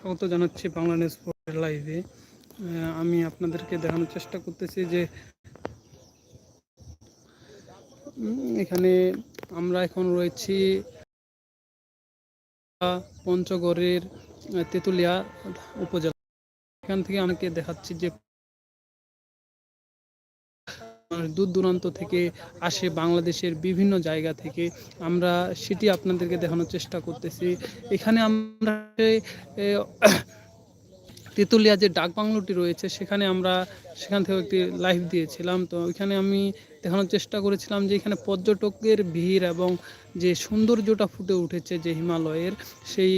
স্বাগত জানাচ্ছি বাংলা নিউজ লাইভে আমি আপনাদেরকে দেখানোর চেষ্টা করতেছি যে এখানে আমরা এখন রয়েছি, পঞ্চগড়ের তেঁতুলিয়া উপজেলা। এখান থেকে অনেকে দেখাচ্ছি যে দূর দূরান্ত থেকে আসে বাংলাদেশের বিভিন্ন জায়গা থেকে। আমরা সেটি আপনাদেরকে দেখানোর চেষ্টা করতেছি। এখানে আমরা তেঁতুলিয়া যে ডাক বাংলোটি রয়েছে, সেখানে আমরা সেখান থেকে একটি লাইভ দিয়েছিলাম। তো ওইখানে আমি দেখানোর চেষ্টা করেছিলাম যে, এখানে পর্যটকের ভিড় এবং যে সৌন্দর্যটা ফুটে উঠেছে যে হিমালয়ের, সেই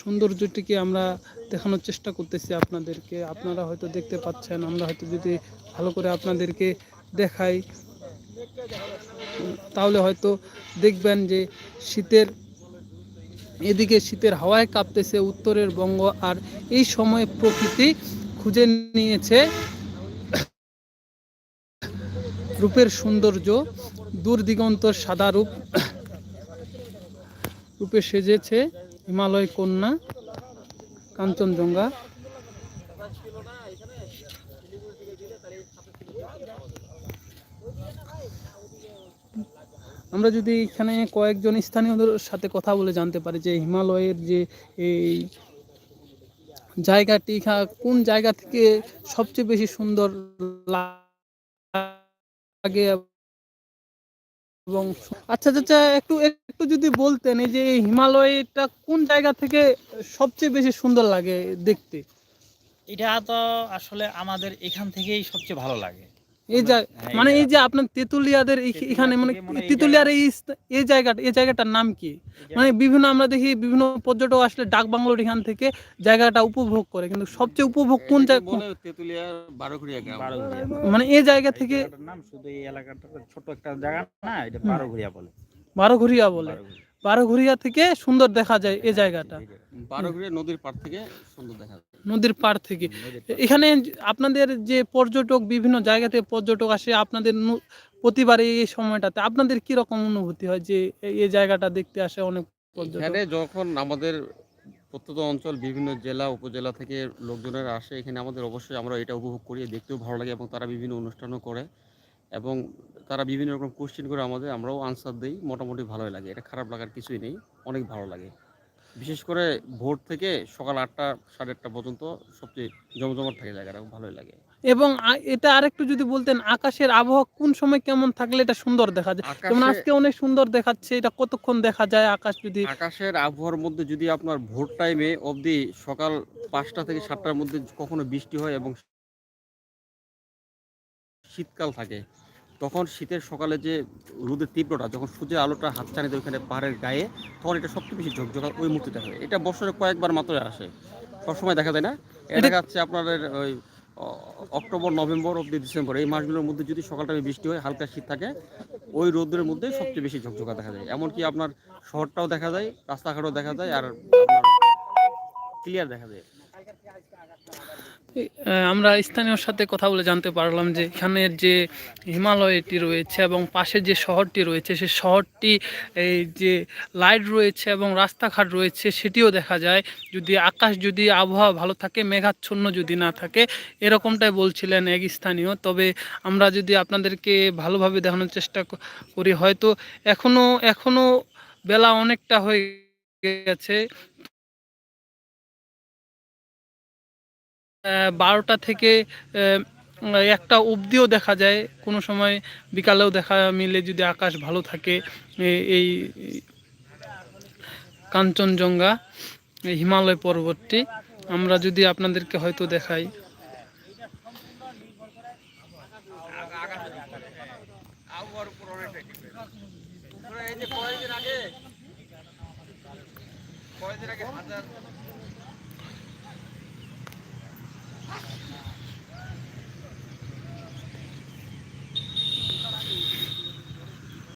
সৌন্দর্যটিকে আমরা দেখানোর চেষ্টা করতেছি আপনাদেরকে। আপনারা হয়তো দেখতে পাচ্ছেন, আমরা হয়তো যদি ভালো করে আপনাদেরকে দেখাই। তাহলে হয়তো দেখবেন যে শীতের, এদিকে শীতের হাওয়ায় কাঁপতেছে উত্তরের বঙ্গ, আর এই সময়ে প্রকৃতি খুঁজে নিয়েছে রূপের সৌন্দর্য দূর দিগন্তর সাদা রূপ, রূপে সেজেছে হিমালয় কন্যা, কাঞ্চনজঙ্ঘা। আমরা যদি এখানে কয়েকজন স্থানীয়দের সাথে কথা বলে জানতে পারি যে হিমালয়ের যে এই জায়গাটি খা- কোন জায়গা থেকে সবচেয়ে বেশি সুন্দর লাগে এবং আচ্ছা আচ্ছা একটু একটু যদি বলতেন এই যে হিমালয়টা কোন জায়গা থেকে সবচেয়ে বেশি সুন্দর লাগে দেখতে? এটা তো আসলে আমাদের এখান থেকেই সবচেয়ে ভালো লাগে। এই যা হ্যাঁ, মানে এই যে আপনার তেঁতুলিয়াদের এখানে মানে তেঁতুলিয়ার এই এই জায়গাটা এই জায়গাটার নাম কি? মানে বিভিন্ন আমরা দেখি বিভিন্ন পর্যটক আসলে ডাক বাংলোর এখান থেকে জায়গাটা উপভোগ করে কিন্তু সবচেয়ে উপভোগ কোন জায়গা বলে তেতুলিয়া বারোঘড়িয়া গ্রাম। বারোঘরিয়া। মানে এই জায়গা থেকে নাম শুধু এই এলাকাটা ছোট একটা জায়গা না এটা বারোঘরিয়া বলে। বারোঘরিয়া বলে। বারোঘরিয়া। থেকে সুন্দর দেখা যায় এই জায়গাটা। নদীর পাড় থেকে সুন্দর দেখা যায়। নদীর পাড় থেকে। এখানে আপনাদের যে পর্যটক বিভিন্ন জায়গা থেকে পর্যটক আসে আপনাদের প্রতিবার এই সময়টাতে আপনাদের কি রকম অনুভূতি হয় যে এই- এই জায়গাটা দেখতে আসে অনেক পর্যটক? এখানে যখন আমাদের প্রত্যন্ত অঞ্চল বিভিন্ন জেলা উপজেলা থেকে লোকজনেরা আসে এখানে আমাদের অবশ্যই আমরা এটা উপভোগ করি দেখতেও ভালো লাগে এবং তারা বিভিন্ন অনুষ্ঠানও করে। এবং তারা বিভিন্ন রকম কোশ্চেন করে আমাদের আমরাও আনসার দিই মোটামুটি ভালোই লাগে। এটা খারাপ লাগার কিছুই নেই অনেক ভালো লাগে। বিশেষ করে ভোর থেকে সকাল আটটা সাড়ে আটটা পর্যন্ত সবচেয়ে জমজমাট থাকে জায়গাটা ভালোই লাগে। এবং এটা আরেকটু যদি বলতেন আকাশের আবহাওয়া কোন সময় কেমন থাকলে এটা সুন্দর দেখা যায়? যেমন আজকে অনেক সুন্দর দেখাচ্ছে এটা কতক্ষণ দেখা যায় আকাশ যদি? আকাশের আবহাওয়ার মধ্যে যদি আপনার ভোর টাইমে অবধি সকাল পাঁচটা থেকে সাতটার মধ্যে কখনো বৃষ্টি হয় এবং শীতকাল থাকে তখন শীতের সকালে যে রোদের তীব্রতা যখন সূর্যের আলোটা হাত দেয় ওইখানে পাহাড়ের গায়ে তখন এটা সবচেয়ে বেশি ঝকঝকা ওই মুহূর্তে দেখা যায় এটা বছরে কয়েকবার মাত্র আসে সবসময় দেখা যায় না। এটা যাচ্ছে আপনাদের ওই অক্টোবর নভেম্বর অব্দি ডিসেম্বর এই মাসগুলোর মধ্যে যদি সকাল টাইমে বৃষ্টি হয় হালকা শীত থাকে ওই রোদের মধ্যে সবচেয়ে বেশি ঝকঝকা দেখা যায়। এমনকি আপনার শহরটাও দেখা যায় রাস্তাঘাটও দেখা যায় আর ক্লিয়ার দেখা যায়। আমরা স্থানীয়র সাথে কথা বলে জানতে পারলাম যে এখানের যে হিমালয়টি রয়েছে এবং পাশে যে শহরটি রয়েছে, সে শহরটি, এই যে লাইট রয়েছে এবং রাস্তাঘাট রয়েছে, সেটিও দেখা যায়। যদি আকাশ, যদি আবহাওয়া ভালো থাকে, মেঘাচ্ছন্ন যদি না থাকে, এরকমটাই বলছিলেন এক স্থানীয়। তবে আমরা যদি আপনাদেরকে ভালোভাবে দেখানোর চেষ্টা করি, হয়তো এখনও এখনও বেলা অনেকটা হয়ে গেছে। বারোটা থেকে একটা অবধিও দেখা যায়। কোনো সময় বিকালেও দেখা মিলে যদি আকাশ ভালো থাকে এই কাঞ্চনজঙ্ঘা হিমালয় পর্বতটি। আমরা যদি আপনাদেরকে হয়তো দেখাই।